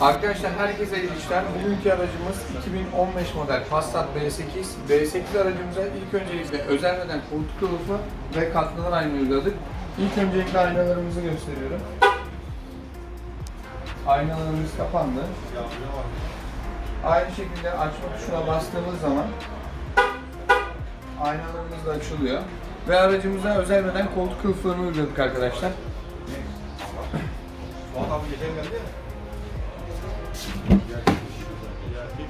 Arkadaşlar herkese iyi işler. Bugünkü aracımız 2015 model Passat B8. B8 aracımıza ilk öncelikle özelmeden koltuk kılıfı ve katlanır ayna uyguladık. İlk öncelikle aynalarımızı gösteriyorum. Aynalarımız kapandı. Aynı şekilde açma tuşuna bastığımız zaman aynalarımız da açılıyor. Ve aracımıza özelmeden koltuk kılıflarını uyguladık arkadaşlar.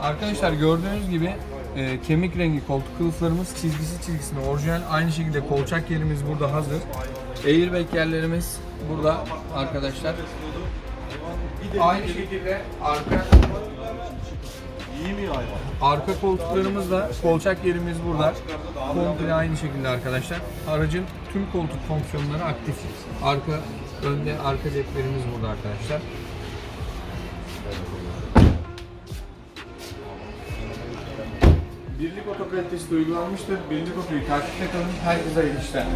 Arkadaşlar gördüğünüz gibi e, kemik rengi koltuk kılıflarımız çizgisi çizgisine orijinal. Aynı şekilde kolçak yerimiz burada hazır. Airbag yerlerimiz burada arkadaşlar. Aynı şekilde arka arka koltuklarımız da kolçak yerimiz burada. Komple aynı şekilde arkadaşlar. Aracın tüm koltuk fonksiyonları aktif. Arka önde arka ceplerimiz burada arkadaşlar. Birlik oto kalitesi de uygulanmıştır. Birlik otoyu takipte kalın. Herkese iyi işler.